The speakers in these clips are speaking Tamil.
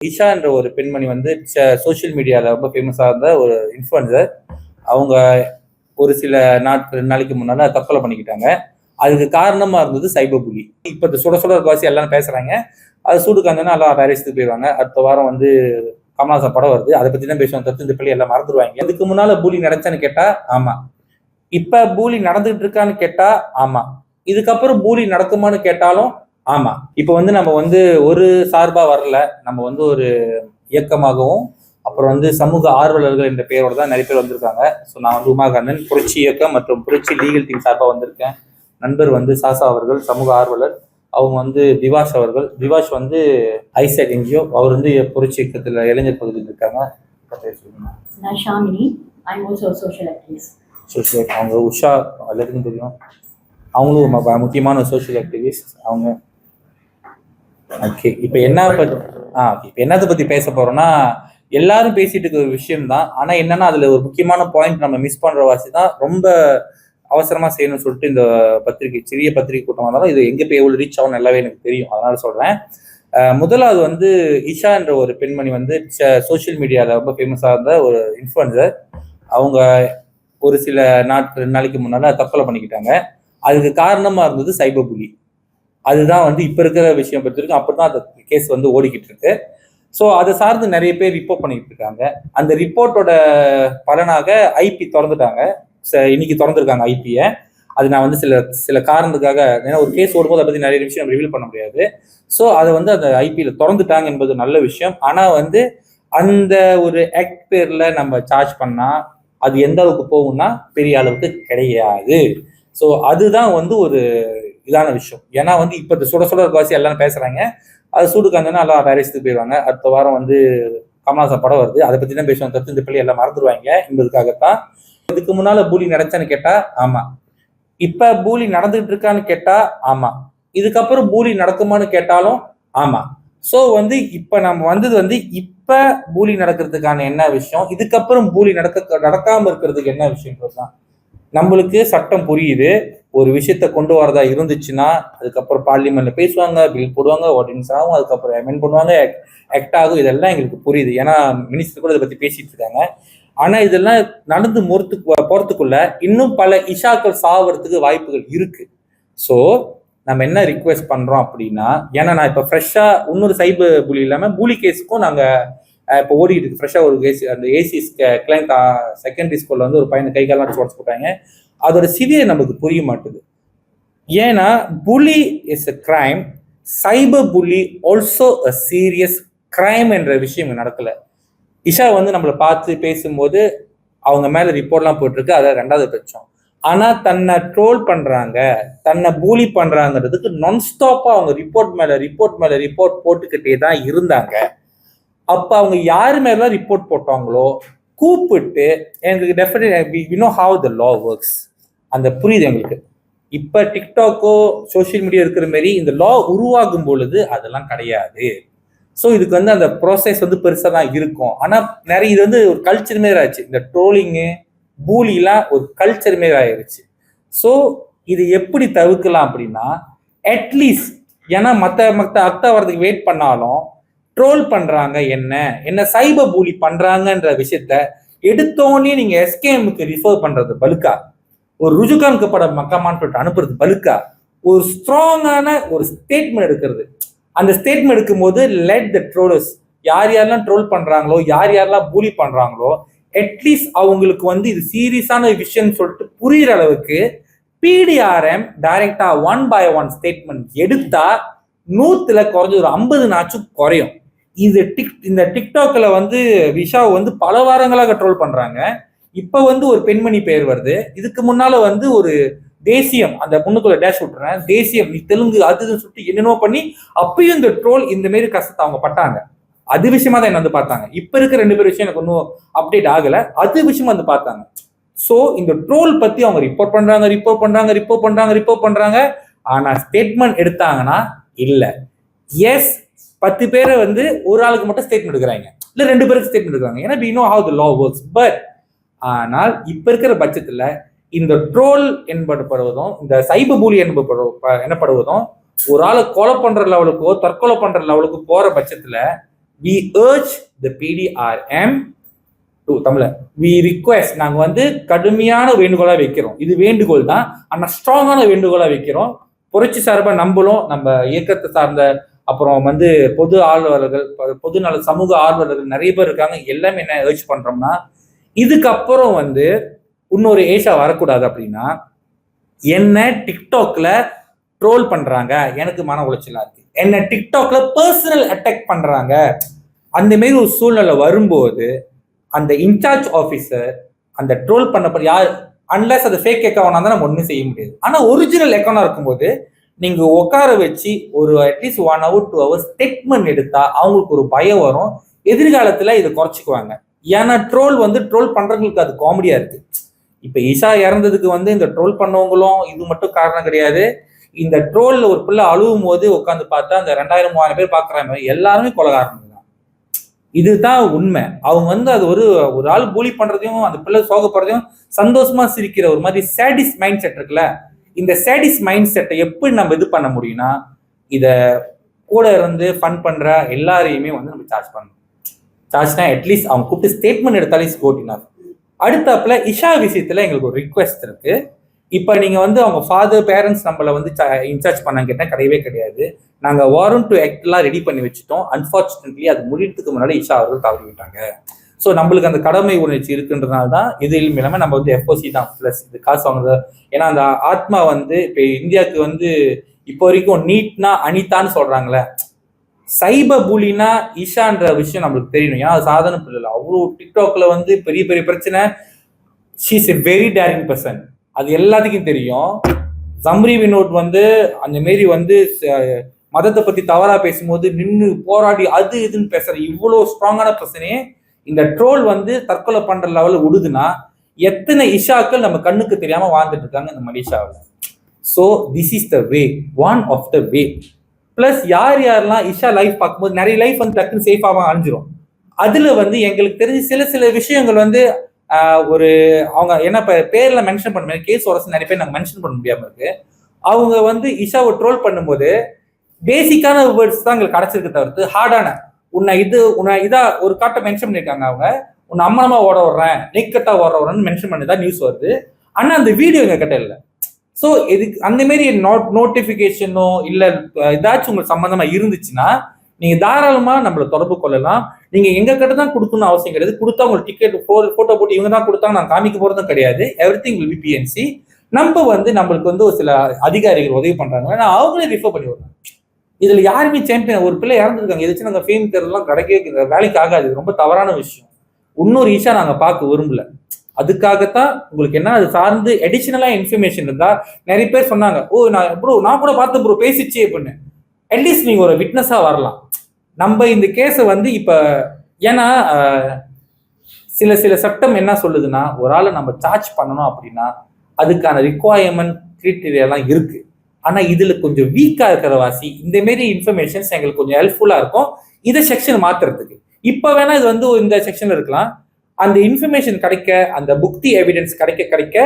ஈஷா என்ற ஒரு பெண்மணி வந்து சோஷியல் மீடியாவில் ரொம்ப ஃபேமஸாக இருந்த ஒரு இன்ஃப்ளூயன்சர் அவங்க ஒரு சில நாட்கள் ரெண்டு நாளைக்கு முன்னால் தற்கொலை பண்ணிக்கிட்டாங்க. அதுக்கு காரணமாக இருந்தது சைபர் புலி இப்போ இந்த சுட சுட வாசி எல்லாம் பேசுகிறாங்க அது சூடு எல்லாம் வேற போயிடுவாங்க. அடுத்த வாரம் வந்து கமலாசன் படம் வருது. அதை பற்றி தான் பேசுவாங்க தத்து இந்த பிள்ளை எல்லாம் மறந்துடுவாங்க. இதுக்கு முன்னால் பூலி நடந்துச்சான்னு கேட்டால் ஆமாம் இப்போ பூலி நடந்துகிட்டு இருக்கான்னு கேட்டால் ஆமாம் இதுக்கப்புறம் பூலி நடக்குமான்னு கேட்டாலும் ஆமா. இப்ப வந்து நம்ம வந்து ஒரு சார்பா வரல நம்ம வந்து ஒரு இயக்கமாகவும் அப்புறம் வந்து சமூக ஆர்வலர்கள் என்ற பெயரோட தான் நிறைய பேர் வந்திருக்காங்க. ஸோ நான் வந்து உமாகண்ணன் புரட்சி இயக்கம் மற்றும் புரட்சி லீகல் டீம் சார்பாக வந்திருக்கேன். நண்பர் வந்து சாசா அவர்கள் சமூக ஆர்வலர். அவங்க வந்து திவாஷ் அவர்கள். திவாஷ் வந்து ஐசெட் என்ஜிஓ. அவர் வந்து புரட்சி இயக்கத்தில் இளைஞர் பகுதியில் இருக்காங்க. பேர் சொல்லுங்க. நான் Shamini. I'm also social activist social அவங்க உஷா எல்லாத்துக்கும் தெரியும். அவங்களும் முக்கியமான சோஷியல் ஆக்டிவிஸ்ட் அவங்க ஓகே இப்போ என்ன பத்தி ஆ இப்போ என்னத்தை பத்தி பேச போறோம்னா எல்லாரும் பேசிட்டு இருக்க ஒரு விஷயம் தான் ஆனா என்னன்னா அதுல ஒரு முக்கியமான பாயிண்ட் நம்ம மிஸ் பண்ற வாசி தான் ரொம்ப அவசரமா செய்யணும்னு சொல்லிட்டு இந்த பத்திரிகை சிறிய பத்திரிகை கூட்டம் வந்தாலும் இது எங்க போய் எவ்வளவு ரீச் ஆகும் நல்லாவே எனக்கு தெரியும். அதனால சொல்றேன். முதலாவது வந்து இஷா என்ற ஒரு பெண்மணி வந்து சோஷியல் மீடியாவில் ரொம்ப ஃபேமஸாக இருந்த ஒரு இன்ஃப்ளூயன்சர் அவங்க ஒரு சில நாட்கள் ரெண்டு நாளைக்கு முன்னால் தற்கொலை பண்ணிக்கிட்டாங்க. அதுக்கு காரணமாக இருந்தது சைபர் புலி அதுதான் வந்து இப்போ இருக்கிற விஷயம் பொறுத்திருக்கும் அப்படிதான் அந்த கேஸ் வந்து ஓடிக்கிட்டு இருக்கு. ஸோ அதை சார்ந்து நிறைய பேர் ரிப்போர்ட் பண்ணிக்கிட்டு இருக்காங்க. அந்த ரிப்போர்ட்டோட பலனாக ஐபி திறந்துட்டாங்க. ச- இன்னைக்கு திறந்துருக்காங்க ஐபியை அது நான் வந்து சில சில காரணத்துக்காக ஏன்னா ஒரு கேஸ் ஓடும்போது அதை பற்றி நிறைய விஷயம் ரிவீல் பண்ண முடியாது. ஸோ அதை வந்து அந்த ஐபியில் திறந்துட்டாங்க என்பது நல்ல விஷயம். ஆனால் வந்து அந்த ஒரு ஆக்ட் பேரில் நம்ம சார்ஜ் பண்ணால் அது எந்த அளவுக்கு போகும்னா பெரிய அளவுக்கு கிடையாது. ஸோ அதுதான் வந்து ஒரு இதான விஷயம். ஏன்னா வந்து இப்போ இந்த சுட சுட வாசி எல்லாம் பேசுறாங்க. அது சூடு காஞ்சோன்னா எல்லாம் வேற விஷயத்துக்கு போயிடுவாங்க. அடுத்த வாரம் வந்து கமல்ஹாசன் படம் வருது. அதை பத்தி தான் பேசுவாங்க தத்து இந்த பிள்ளை எல்லாம் மறந்துடுவாங்க என்பதுக்காகத்தான். இதுக்கு முன்னால பூலி நடச்சான்னு கேட்டா ஆமா. இப்ப பூலி நடந்துகிட்டு இருக்கான்னு கேட்டா ஆமா. இதுக்கப்புறம் பூலி நடக்குமான்னு கேட்டாலும் ஆமா. சோ வந்து இப்ப நம்ம வந்தது வந்து இப்ப பூலி நடக்கிறதுக்கான என்ன விஷயம்? இதுக்கப்புறம் பூலி நடக்க நடக்காம இருக்கிறதுக்கு என்ன விஷயம்ன்றதுதான் நம்மளுக்கு சட்டம் புரியுது. ஒரு விஷயத்த கொண்டு வரதா இருந்துச்சுன்னா அதுக்கப்புறம் பார்லிமெண்ட்ல பேசுவாங்க பில் போடுவாங்க ஆர்டினன்ஸ் ஆகும் அதுக்கப்புறம் அமெண்ட் பண்ணுவாங்க ஆக்ட் ஆகும். இதெல்லாம் எங்களுக்கு புரியுது. ஏன்னா மினிஸ்டர் கூட இதை பத்தி பேசிட்டு இருக்காங்க. ஆனா இதெல்லாம் நடந்து முறத்துக்கு போறதுக்குள்ள இன்னும் பல இஷாக்கள் சாவறதுக்கு வாய்ப்புகள் இருக்கு. ஸோ நம்ம என்ன ரிக்வெஸ்ட் பண்றோம் அப்படின்னா ஏன்னா நான் இப்போ ஃப்ரெஷ்ஷா இன்னொரு சைபர் புலி இல்லாம பூலி கேஸுக்கும் நாங்க இப்போ ஓடிட்டு இருக்கு. ஒரு கேஸ் அந்த ஏசிஸ் கிளைண்ட் செகண்டரி ஸ்கூல்ல வந்து ஒரு பையனை கை காலம் உடச்சு போட்டாங்க. அதோட சிவியர் நமக்கு புரிய மாட்டுது. ஏன்னா புலி இஸ் அ கிரைம் சைபர் புலி ஆல்சோ அ சீரியஸ் கிரைம் என்ற விஷயம் நடக்கல. இஷா வந்து நம்மளை பார்த்து பேசும்போது அவங்க மேல ரிப்போர்ட்லாம் போட்டிருக்கு அதை ரெண்டாவது பட்சம் ஆனா தன்னை ட்ரோல் பண்றாங்க தன்னை பூலி பண்றாங்கிறதுக்கு நான் ஸ்டாப்பா அவங்க ரிப்போர்ட் மேல ரிப்போர்ட் மேல ரிப்போர்ட் போட்டுக்கிட்டே தான் இருந்தாங்க. அப்ப அவங்க யாரு மேல ரிப்போர்ட் போட்டாங்களோ கூப்பிட்டு எனக்கு definite we know how the law works அந்த புரியுது எங்களுக்கு. இப்ப டிக்டாக்கோ சோஷியல் மீடியா இருக்கிற மாதிரி இந்த லா உருவாகும் பொழுது அதெல்லாம் கிடையாது. ஸோ இதுக்கு வந்து அந்த ப்ராசஸ் வந்து பெருசாக தான் இருக்கும். ஆனால் நிறைய இது வந்து ஒரு கல்ச்சர் மாரி ஆச்சு இந்த ட்ரோலிங்கு பூலிலாம் ஒரு கல்ச்சர் மாரி ஆயிடுச்சு. ஸோ இது எப்படி தவிர்க்கலாம் அப்படின்னா அட்லீஸ்ட் ஏன்னா மற்ற மற்ற அர்த்தம் வரதுக்கு வெயிட் பண்ணாலும் ட்ரோல் பண்ணுறாங்க என்ன? என்ன சைபர் பூலி பண்ணுறாங்கன்ற விஷயத்த எடுத்தோடனே நீங்கள் எஸ்கேஎம்க்கு ரிஃபர் பண்ணுறது பலுக்கா? ஒரு ருஜுகானுக்கு கப்பட மக்கமான்னு சொல்லிட்டு அனுப்புறது பலுக்கா? ஒரு ஸ்ட்ராங்கான ஒரு ஸ்டேட்மெண்ட் எடுக்கிறது. அந்த ஸ்டேட்மெண்ட் எடுக்கும்போது லெட் த ட்ரோலர்ஸ் யார் யாரெல்லாம் ட்ரோல் பண்றாங்களோ யார் யாரெல்லாம் பூலி பண்றாங்களோ அட்லீஸ்ட் அவங்களுக்கு வந்து இது சீரியஸான விஷயம்னு சொல்லிட்டு புரியுற அளவுக்கு பிடிஆர்எம் டைரக்டா ஒன் பை ஒன் ஸ்டேட்மெண்ட் எடுத்தா நூத்துல குறைஞ்ச ஒரு ஐம்பது நாச்சும் குறையும். இது டிக் இந்த டிக்டாக்ல வந்து விஷா வந்து பல வாரங்களாக ட்ரோல் பண்றாங்க. இப்ப வந்து ஒரு பெண்மணி பெயர் வருது. இதுக்கு முன்னால வந்து ஒரு தேசியம் அந்த முன்னுக்குள்ள டேஷ் விட்டுறேன். தேசியம் நீ தெலுங்கு அது சுட்டு என்னென்னோ பண்ணி அப்பயும் இந்த ட்ரோல் இந்த மாரி கஷ்டத்தை அவங்க பட்டாங்க. அது விஷயமா தான் என்ன வந்து பார்த்தாங்க. இப்ப இருக்க ரெண்டு பேர் விஷயம் எனக்கு ஒன்றும் அப்டேட் ஆகல. அது விஷயமா வந்து பார்த்தாங்க. ஸோ இந்த ட்ரோல் பத்தி அவங்க ரிப்போர்ட் பண்றாங்க ரிப்போர்ட் பண்றாங்க ரிப்போர்ட் பண்றாங்க ரிப்போர்ட் பண்றாங்க. ஆனா ஸ்டேட்மெண்ட் எடுத்தாங்கன்னா இல்ல. எஸ் பத்து பேரை வந்து ஒரு ஆளுக்கு மட்டும் ஸ்டேட்மெண்ட் எடுக்கிறாங்க. இல்ல ரெண்டு பேருக்கு ஸ்டேட்மெண்ட் எடுக்கிறாங்க. ஏன்னா we know how the law works but ஆனால் இப்ப இருக்கிற பட்சத்துல இந்த ட்ரோல் என்படுவதும் இந்த சைபர் பூலி என்பது எனப்படுவதும் ஒரு ஆளை கொலை பண்ற லெவலுக்கோ தற்கொலை பண்ற லெவலுக்கு போற பட்சத்துல we urge the PDRM to தமிழ வி ரிக்வெஸ்ட் நாங்க வந்து கடுமையான வேண்டுகோளா வைக்கிறோம். இது வேண்டுகோள் தான். ஆனா ஸ்ட்ராங்கான வேண்டுகோளா வைக்கிறோம். புரட்சி சார்பா நம்பலும் நம்ம இயக்கத்தை சார்ந்த அப்புறம் வந்து பொது ஆர்வலர்கள் பொது நல சமூக ஆர்வலர்கள் நிறைய பேர் இருக்காங்க. எல்லாமே என்ன ஏர்ச் பண்றோம்னா இதுக்கப்புறம் வந்து இன்னொரு ஏஷா வரக்கூடாது அப்படின்னா என்ன டிக்டாக்ல ட்ரோல் பண்றாங்க. எனக்கு மன உளைச்சலா இருக்கு. என்ன டிக்டாக்ல பர்சனல் அட்டாக் பண்றாங்க. அந்த மாரி ஒரு சூழ்நிலை வரும்போது அந்த இன்சார்ஜ் ஆஃபீஸர் அந்த ட்ரோல் பண்ண யார் அன்லஸ் அது ஃபேக் அக்கௌண்டாக தான் நம்ம ஒன்றும் செய்ய முடியாது. ஆனால் ஒரிஜினல் அக்கௌண்டாக இருக்கும்போது நீங்கள் உட்கார வச்சு ஒரு at least one hour two hours statement எடுத்தால் அவங்களுக்கு ஒரு பயம் வரும். எதிர்காலத்தில் இதை குறைச்சிக்குவாங்க. ஏன்னா ட்ரோல் வந்து ட்ரோல் பண்றவங்களுக்கு அது காமெடியா இருக்கு. இப்ப இஷா இறந்ததுக்கு வந்து இந்த ட்ரோல் பண்ணவங்களும் இது மட்டும் காரணம் கிடையாது. இந்த ட்ரோல்ல ஒரு பிள்ளை அழுவும் போது உட்காந்து பார்த்தா அந்த ரெண்டாயிரம் மூவாயிரம் பேர் பாக்குறாங்க எல்லாருமே கொலகாரணம் தான் இதுதான் உண்மை. அவங்க வந்து அது ஒரு ஒரு ஆள் கூலி பண்றதையும் அந்த பிள்ளை சோகப்படுறதையும் சந்தோஷமா சிரிக்கிற ஒரு மாதிரி சேடிஸ் மைண்ட் செட் இருக்குல்ல? இந்த சேடிஸ் மைண்ட் செட்டை எப்படி நம்ம இது பண்ண முடியும்னா இத கூட இருந்து ஃபன் பண்ற எல்லாரையுமே வந்து நம்ம சார்ஜ் பண்ணணும். சார்ஜ்னா அட்லீஸ்ட் அவங்க கூப்பிட்டு ஸ்டேட்மெண்ட் எடுத்தாலே ஸ்கோட்டினா அடுத்தாப்புல இஷா விஷயத்துல எங்களுக்கு ஒரு ரிக்வெஸ்ட் இருக்கு. இப்போ நீங்க வந்து அவங்க ஃபாதர் பேரண்ட்ஸ் நம்மளை வந்து இன்சார்ஜ் பண்ணாங்க கேட்டால் கிடையவே கிடையாது. நாங்கள் வாரண்ட் டு ஆக்ட்லாம் ரெடி பண்ணி வச்சுட்டோம். அன்ஃபார்ச்சுனேட்லி அது முடியறதுக்கு முன்னாடி இஷா அவர்கள் தவறி விட்டாங்க. ஸோ நம்மளுக்கு அந்த கடமை உணர்ச்சி இருக்குன்றதுனால தான் இது இல்லாமல் நம்ம வந்து எஃப்ஓசி தான். ப்ளஸ் இது காசு வாங்குறது. ஏன்னா அந்த ஆத்மா வந்து இப்போ இந்தியாவுக்கு வந்து இப்போ வரைக்கும் நீட்னா அனிதான்னு சொல்கிறாங்களே சைப புலினா இஷான்ற விஷயம் நம்மளுக்கு தெரியணும். ஏன்னா அது சாதாரண பிள்ளை அவ்வளோ டிக்டாக்ல வந்து பெரிய பெரிய பிரச்சனை. She's a very daring person அது எல்லாத்துக்கும் தெரியும். ஜம்ரி வினோட் வந்து அந்த மாரி வந்து மதத்தை பத்தி தவறா பேசும்போது நின்று போராடி அது இதுன்னு பேசுற இவ்வளோ ஸ்ட்ராங்கான பிரச்சனையே இந்த ட்ரோல் வந்து தற்கொலை பண்ற லெவலில் விடுதுன்னா எத்தனை இஷாக்கள் நம்ம கண்ணுக்கு தெரியாம வாழ்ந்துட்டு இருக்காங்க இந்த மலேசியாவில். So this is the way one of the way plus யார் யாரெல்லாம் இஷா லைஃப் பார்க்கும்போது நிறைய லைஃப் வந்து டக்குன்னு சேஃபாக அழிஞ்சிரும். அதுல வந்து எங்களுக்கு தெரிஞ்ச சில சில விஷயங்கள் வந்து ஒரு அவங்க என்ன இப்போ பேர்ல மென்ஷன் பண்ண முடியாது. கேஸ் உரசு நிறைய பேர் நாங்கள் மென்ஷன் பண்ண முடியாம இருக்கு. அவங்க வந்து இஷாவை ட்ரோல் பண்ணும்போது பேசிக்கான வேர்ட்ஸ் தான் எங்களுக்கு கிடைச்சிருக்கு தவிர்த்து ஹார்டான உன்னை இது உன்னை இதா ஒரு காட்டை மென்ஷன் பண்ணியிருக்காங்க அவங்க. உன்னை அம்மனமா ஓட விடுறேன் நெக்கட்டா ஓட விடுறேன்னு மென்ஷன் பண்ணி தான் நியூஸ் வருது. ஆனா அந்த வீடியோ எங்க கிட்ட இல்லை. ஸோ இதுக்கு அந்த மாரி நோட் நோட்டிஃபிகேஷனோ இல்லை ஏதாச்சும் உங்களுக்கு சம்மந்தமாக இருந்துச்சுன்னா நீங்க தாராளமா நம்மள தொடர்பு கொள்ளலாம். நீங்க எங்க கிட்ட தான் கொடுக்கணும் அவசியம் கிடையாது. கொடுத்தா உங்களுக்கு டிக்கெட் போட்டோ போட்டு இவங்க தான் கொடுத்தாங்க நான் காமிக்க போறதும் கிடையாது. எவ்ரி திங் வில் பி பிஎன்சி நம்ம வந்து நம்மளுக்கு வந்து ஒரு சில அதிகாரிகள் உதவி பண்றாங்க. நான் அவங்களே ரிஃபர் பண்ணி விடுறேன். இதுல யாருமே சாம்பியன் ஒரு பிள்ளை இறந்துருக்காங்க. எதாச்சும் நாங்கள் ஃபேம் தேர்தலாம் கிடைக்கவே வேலைக்கு ஆகாது. இது ரொம்ப தவறான விஷயம். இன்னொரு ஈஷா நாங்கள் பார்க்க விரும்பல. அதுக்காகத்தான் உங்களுக்கு என்ன அது சார்ந்து அடிஷனலா இன்ஃபர்மேஷன் இருந்தா நிறைய பேர் சொன்னாங்க ஓ நான் ப்ரோ நான் கூட பார்த்து ப்ரோ பேசிச்சு அப்படின்னு. அட்லீஸ்ட் நீங்க ஒரு விட்னஸா வரலாம். நம்ம இந்த கேஸை வந்து இப்ப ஏன்னா சில சில சட்டம் என்ன சொல்லுதுன்னா ஒரு ஆளை நம்ம சார்ஜ் பண்ணணும் அப்படின்னா அதுக்கான ரிக்குவயர்மெண்ட் கிரிட்டீரியாலாம் இருக்கு. ஆனா இதுல கொஞ்சம் வீக்கா இருக்கிற வாசி இந்த மாரி இன்ஃபர்மேஷன்ஸ் எங்களுக்கு கொஞ்சம் ஹெல்ப்ஃபுல்லா இருக்கும். இதை செக்ஷன் மாத்துறதுக்கு. இப்ப வேணா இது வந்து இந்த செக்ஷன்ல இருக்கலாம். அந்த இன்ஃபர்மேஷன் கிடைக்க அந்த புக்தி எவிடன்ஸ் கிடைக்க கிடைக்க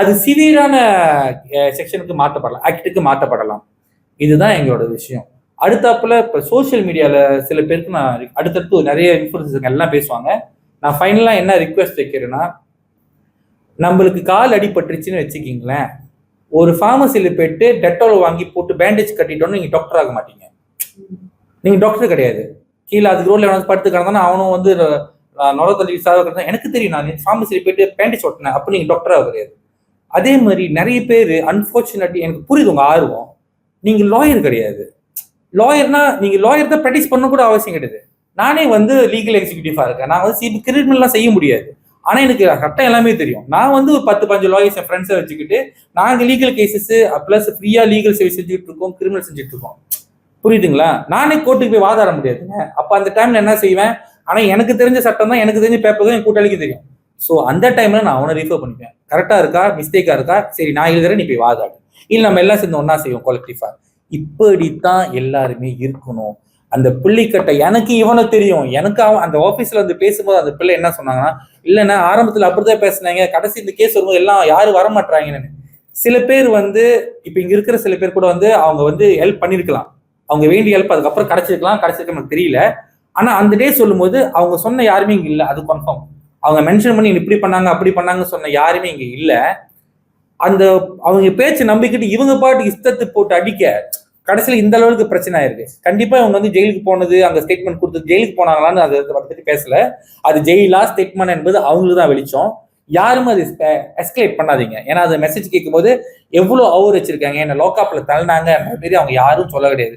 அது சிவியரான செக்ஷனுக்கு மாற்றப்படலாம் ஆக்டுக்கு மாற்றப்படலாம். இதுதான் எங்களோட விஷயம். அடுத்தாப்புல இப்போ சோஷியல் மீடியாவில் சில பேருக்கு நான் அடுத்தடுத்து நிறைய இன்ஃபுளுசர்ஸ் எல்லாம் பேசுவாங்க. நான் ஃபைனலாக என்ன ரிக்வெஸ்ட் வைக்கிறேன்னா நம்மளுக்கு கால் அடிபட்டுருச்சுன்னு வச்சுக்கிங்களேன். ஒரு ஃபார்மசியில் போயிட்டு டெட்டால் வாங்கி போட்டு பேண்டேஜ் கட்டிட்டோன்னு நீங்கள் டாக்டர் ஆக மாட்டீங்க. நீங்கள் டாக்டர் கிடையாது. கீழே அதுக்கு ரோட்டில் எவனாவது படுத்து கிடந்தானா அவனும் வந்து நான் தள்ளி சாக எனக்கு தெரியும் நான் ஃபார்மசியில் போயிட்டு பேண்டேஜ் ஒட்டினேன் அப்போ நீங்கள் டாக்டராக கிடையாது. அதே மாதிரி நிறைய பேர் அன்ஃபார்ச்சுனேட்லி எனக்கு புரியுது உங்கள் ஆர்வம். நீங்கள் லாயர் கிடையாது. லாயர்னா நீங்கள் லாயர் தான் ப்ராக்டிஸ் பண்ண கூட அவசியம் கிடையாது. நானே வந்து லீகல் எக்ஸிக்யூட்டிவா இருக்கேன். நான் வந்து சிபி கிரிமினல்லாம் செய்ய முடியாது. ஆனால் எனக்கு கரெக்டாக எல்லாமே தெரியும். நான் வந்து ஒரு பத்து பஞ்சு லாயர்ஸ் என் ஃப்ரெண்ட்ஸை வச்சுக்கிட்டு நாங்கள் லீகல் கேசஸ் ப்ளஸ் ஃப்ரீயாக லீகல் சர்வீஸ் செஞ்சுட்டு இருக்கோம் கிரிமினல் செஞ்சுட்டு இருக்கோம். புரியுதுங்களா? நானே கோர்ட்டுக்கு போய் வாதாட முடியாதுங்க. அப்போ அந்த டைமில் என்ன செய்வேன்? ஆனா எனக்கு தெரிஞ்ச சட்டம் தான் எனக்கு தெரிஞ்ச பேப்பர் தான் என் கூட்டாளிக்கு தெரியும். ஸோ அந்த டைம்ல நான் அவனை ரீஃபர் பண்ணிப்பேன். கரெக்டா இருக்கா? மிஸ்டேக்கா இருக்கா? சரி நான் எழுதுறேன் நீ போய் வாதாடு இல்லை நம்ம எல்லாம் சேர்ந்து ஒன்றா செய்வோம் கொலக்டிவா இப்படித்தான் எல்லாருமே இருக்கணும். அந்த பிள்ளைக்கட்டை எனக்கு இவனை தெரியும். எனக்கு அவன் அந்த ஆஃபீஸில் வந்து பேசும்போது அந்த பிள்ளை என்ன சொன்னாங்கன்னா இல்லைன்னா ஆரம்பத்தில் அப்படிதான் பேசுனாங்க. கடைசி இந்த கேஸ் வரும்போது எல்லாம் யாரும் வர மாட்டாங்கன்னு சில பேர் வந்து இப்போ இங்க இருக்கிற சில பேர் கூட வந்து அவங்க வந்து ஹெல்ப் பண்ணிருக்கலாம். அவங்க வேண்டிய ஹெல்ப் அதுக்கப்புறம் கிடைச்சிருக்கலாம். கிடைச்சிருக்க நமக்கு தெரியல. ஆனா அந்த டே சொல்லும்போது அவங்க சொன்ன யாருமே இங்க இல்ல. அது கன்ஃபார்ம் அவங்க மென்ஷன் பண்ணி இப்படி பண்ணாங்க அப்படி பண்ணாங்க சொன்ன யாருமே இங்க இல்ல. அந்த அவங்க பேச்சு நம்பிக்கிட்டு இவங்க பாட்டு இஷ்டத்தை போட்டு அடிக்க கடைசியில் இந்த அளவுக்கு பிரச்சனை ஆயிருக்கு கண்டிப்பா இவங்க வந்து ஜெயிலுக்கு போனது அங்க ஸ்டேட்மெண்ட் கொடுத்து ஜெயிலுக்கு போனாங்களான்னு அதை அதை பத்தி பேசல. அது ஜெயிலா ஸ்டேட்மெண்ட் என்பது அவங்களுக்கு தான் வெளிச்சம். யாருமே அது எஸ்கலேட் பண்ணாதீங்க. ஏன்னா அது மெசேஜ் கேட்கும்போது எவ்வளோ அவர் வச்சிருக்காங்க என்ன லோக்காப்பில் தள்ளினாங்க மாரி அவங்க யாரும் சொல்ல கிடையாது.